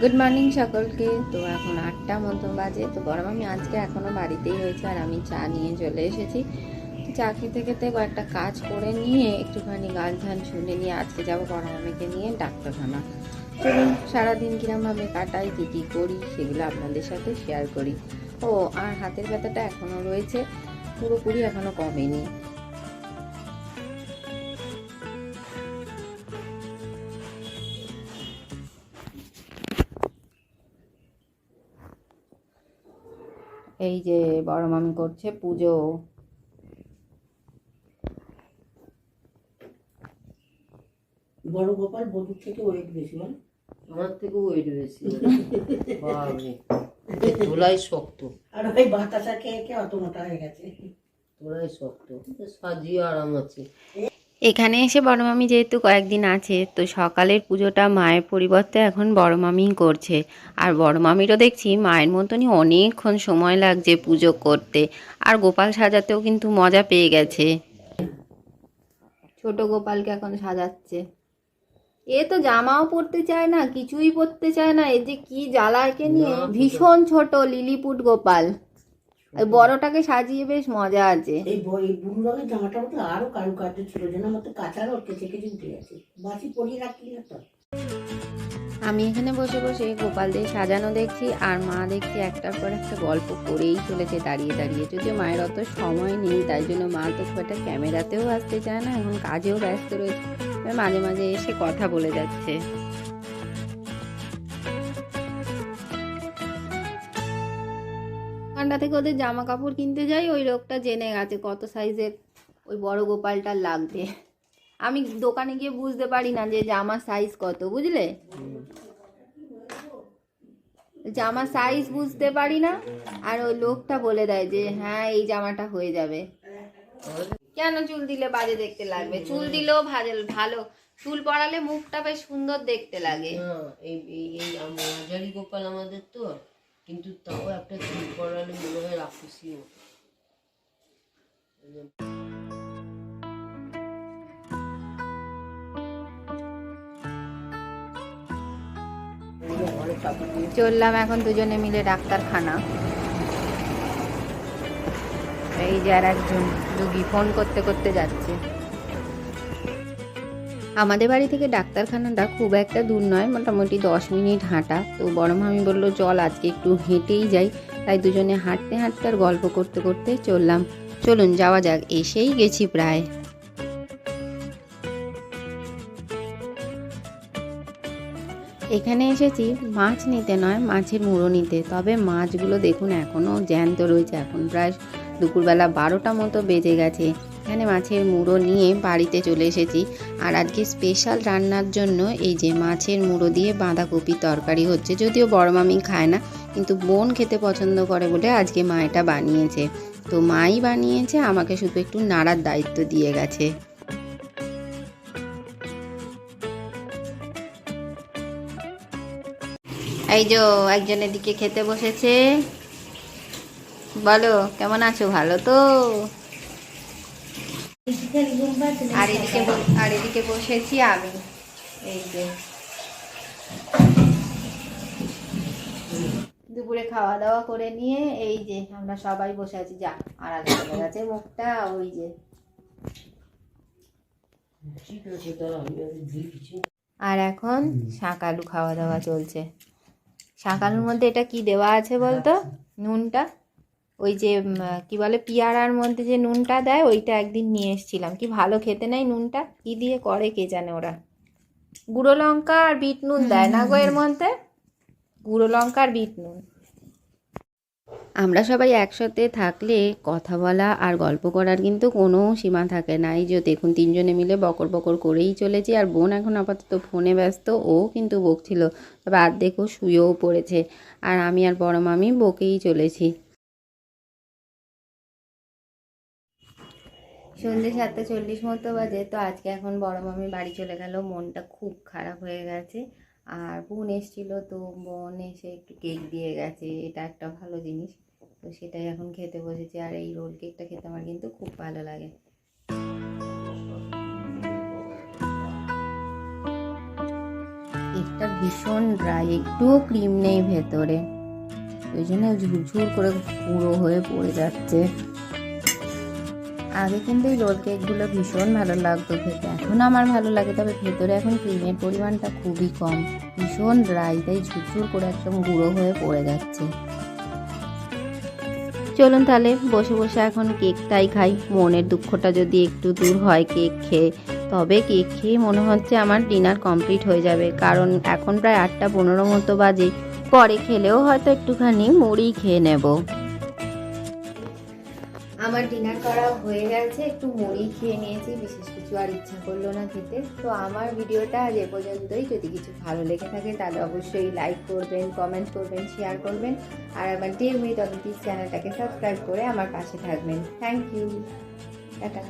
Good morning সকলকে। তো এখন আটটা মতো বাজে। তো বড় মামি আজকে এখনও বাড়িতেই রয়েছে আর আমি চা নিয়ে চলে এসেছি। চা খেতে খেতে কয়েকটা কাজ করে নিয়ে একটুখানি গান ধান শুনে নিয়ে আজকে যাব বড় মামিকে নিয়ে ডাক্তারখানা। চলুন সারাদিন কিরমভাবে কাটাই, কী কী করি, সেগুলো আপনাদের সাথে শেয়ার করি। ও, আর হাতের ব্যথাটা এখনও রয়েছে। পুরোপুরি এখনও কমেনি। এই যে বড় মামি করছে পুজো। বড় গোপাল বধুর থেকে ওয়েট বেশি বল আমার ওয়েট বেশি। বাবরে শক্ত। আর ওই বাতাসা খেয়ে খেয়ে অত মোটা হয়ে গেছে। তোলাই শক্ত সাজিয়ে আরাম আছে। এখানে এসে বড় মামি যেহেতু কয়েকদিন আছে, তো সকালের পুজোটা মায়ের পরিবর্তে এখন বড় মামিই করছে। আর বড় মামিরও দেখছি মায়ের মতনই অনেকক্ষণ সময় লাগছে পুজো করতে। আর গোপাল সাজাতেও কিন্তু মজা পেয়ে গেছে। ছোট গোপালকে এখন সাজাচ্ছে। এ তো জামাও পরতে চায় না, কিছুই পরতে চায় না, এ যে কি জ্বালা একে নিয়ে? ভীষণ ছোট লিলিপুট গোপাল। ওই বড়টাকে সাজিয়ে বেশ মজা আছে। এই ব- এই বুড়ো রঙের জামাটার মধ্যে আরও কারুকার্য ছিল যেন আমার তো কাঁচারও কেচে কেচে উঠে গেছে। বাসি পরিয়ে রাখলি না তো। আমি এখানে বসে বসে গোপালদের সাজানো দেখছি আর মা দেখছি একটার পর একটা গল্প করেই চলেছে দাঁড়িয়ে দাঁড়িয়ে। যদিও মায়ের অত সময় নেই তাই জন্য মা তো খুব একটা ক্যামেরাতেও আসতে চায় না এখন কাজেও ব্যস্ত রয়েছে। মাঝে মাঝে এসে কথা বলে যাচ্ছে। দোকানটা থেকে ওদের জামা কাপড় কিনতে যাই, ওই লোকটা জেনে গেছে কত সাইজের ওই বড় গোপালটা লাগবে। আমি দোকানে গিয়ে বুঝতে পারি না যে জামার সাইজ কত, বুঝলে? জামা সাইজ বুঝতে পারি না, আর ওই লোকটা বলে দেয় যে হ্যাঁ এই জামাটা হয়ে যাবে। কেন চুল দিলে বাজে দেখতে লাগবে? চুল দিলেও ভালো ভালো। চুল পড়ালে মুখটা বেশ সুন্দর দেখতে লাগে। এই গোপাল আমাদের তো। কিন্তু তাও একটা চুল পড়ালে মনে হয় রাক্ষসী মতো। চললাম এখন দুজনে মিলে ডাক্তারখানা এই যে আর একজন রুগী ফোন করতে করতে যাচ্ছে আমাদের বাড়ি থেকে ডাক্তারখানাটা খুব একটা দূর নয়, মোটামুটি দশ মিনিট হাঁটা। তো বড় মামি বলল, চল, আজকে একটু হেঁটেই যাই। তাই দুজনে হাঁটতে হাঁটতে আর গল্প করতে করতে চললাম। চলুন, যাওয়া যাক। এসেই গেছি প্রায়। এখানে এসেছি মাছ নিতে নয়, মাছের মুড়ো নিতে। তবে মাছগুলো দেখুন, এখনও জ্যান্ত রয়েছে। এখন প্রায় দুপুরবেলা বারোটা মতো বেজে গেছে। এখানে মাছের মুড়ো নিয়ে বাড়িতে চলে এসেছি। আর আজকে স্পেশাল রান্নার জন্য এই যে মাছের মুড়ো দিয়ে বাঁধাকপি তরকারি হচ্ছে। যদিও বড় মামি খায় না, কিন্তু বোন খেতে পছন্দ করে বলে আজকে মা এটা বানিয়েছে। তো মাই বানিয়েছে, আমাকে শুধু একটু নাড়ার দায়িত্ব দিয়ে গেছে। এই যে একজনের দিকে খেতে বসেছে। বলো, কেমন আছো? ভালো তো? আর এদিকে আর এদিকে বসেছি আমি। এই যে। দুপুরে খাওয়া দাওয়া করে নিয়ে, এই যে আমরা সবাই বসে আছি। যা চলে গেছে মুখটা, ওই যে। আছে আর এখন শাকালু খাওয়া দাওয়া চলছে। শাকালুর মধ্যে এটা কি দেওয়া আছে বলতো? নুনটা? ওই যে কি বলে, পিয়ারার মধ্যে যে নুনটা দেয়, ওইটা একদিন নিয়ে এসেছিলাম। কি ভালো খেতে নাই নুনটা? কি দিয়ে করে কে জানে ওরা? গুঁড়ো লঙ্কা আর বিট নুন দেয় না গো এর মধ্যে? গুঁড়ো লঙ্কা আর বিট নুন। আমরা সবাই একসাথে থাকলে কথা বলা আর গল্প করার কিন্তু কোনো সীমা থাকে না। এই যে দেখুন, তিনজনে মিলে বকর বকর করেই চলেছি আর বোন এখন আপাতত ফোনে ব্যস্ত, ও কিন্তু বকছিল। তবে আর্ধেক ও শুয়েও পড়েছে। আর আমি আর বড় মামি বকেই চলেছি। সন্ধ্যে সাতটা চল্লিশ মতো বাজে, তো আজকে এখন বড় মামি বাড়ি চলে গেল। মনটা খুব খারাপ হয়ে গেছে। আর বোন এসেছিল, তো বোন এসে একটু কেক দিয়ে গেছে। এটা একটা ভালো জিনিস। তো সেটাই এখন খেতে বসেছি। আর এই রোল কেকটা খেতে আমার কিন্তু খুব ভালো লাগে। কেকটার ভীষণ ড্রাই একটুও ক্রিম নেই ভেতরে। ওই জন্য ঝুরঝুর করে পুরো হয়ে পড়ে যাচ্ছে। আগে কিন্তু এই রোল কেকগুলো ভীষণ ভালো লাগতো খেতে। এখন আমার ভালো লাগে, তবে ভেতরে এখন ক্রিমের পরিমাণটা খুবই কম। ভীষণ ড্রাই তাই ঝুরঝুর করে একদম গুঁড়ো হয়ে পড়ে যাচ্ছে। চলুন তাহলে, বসে বসে এখন কেকটাই খাই। মনের দুঃখটা যদি একটু দূর হয় কেক খেয়ে, তবে কেক খেয়ে মনে হচ্ছে আমার ডিনার কমপ্লিট হয়ে যাবে। কারণ এখন প্রায় আটটা পনেরো মতো বাজে। পরে খেলেও হয়তো একটুখানি মুড়ি খেয়ে নেব। আমার ডিনার করা হয়ে গেছে, একটু মুড়ি খেয়ে নিয়েছি, বিশেষ কিছু আর ইচ্ছা করল না খেতে। তো আমার ভিডিওটা আজ এ পর্যন্তই। যদি কিছু ভালো লেগে থাকে, তাহলে অবশ্যই লাইক করবেন কমেন্ট করবেন শেয়ার করবেন। আর আমার ডিয়ার উইথ অলিম্পিক চ্যানেলটাকে সাবস্ক্রাইব করে আমার পাশে থাকবেন। Thank you tata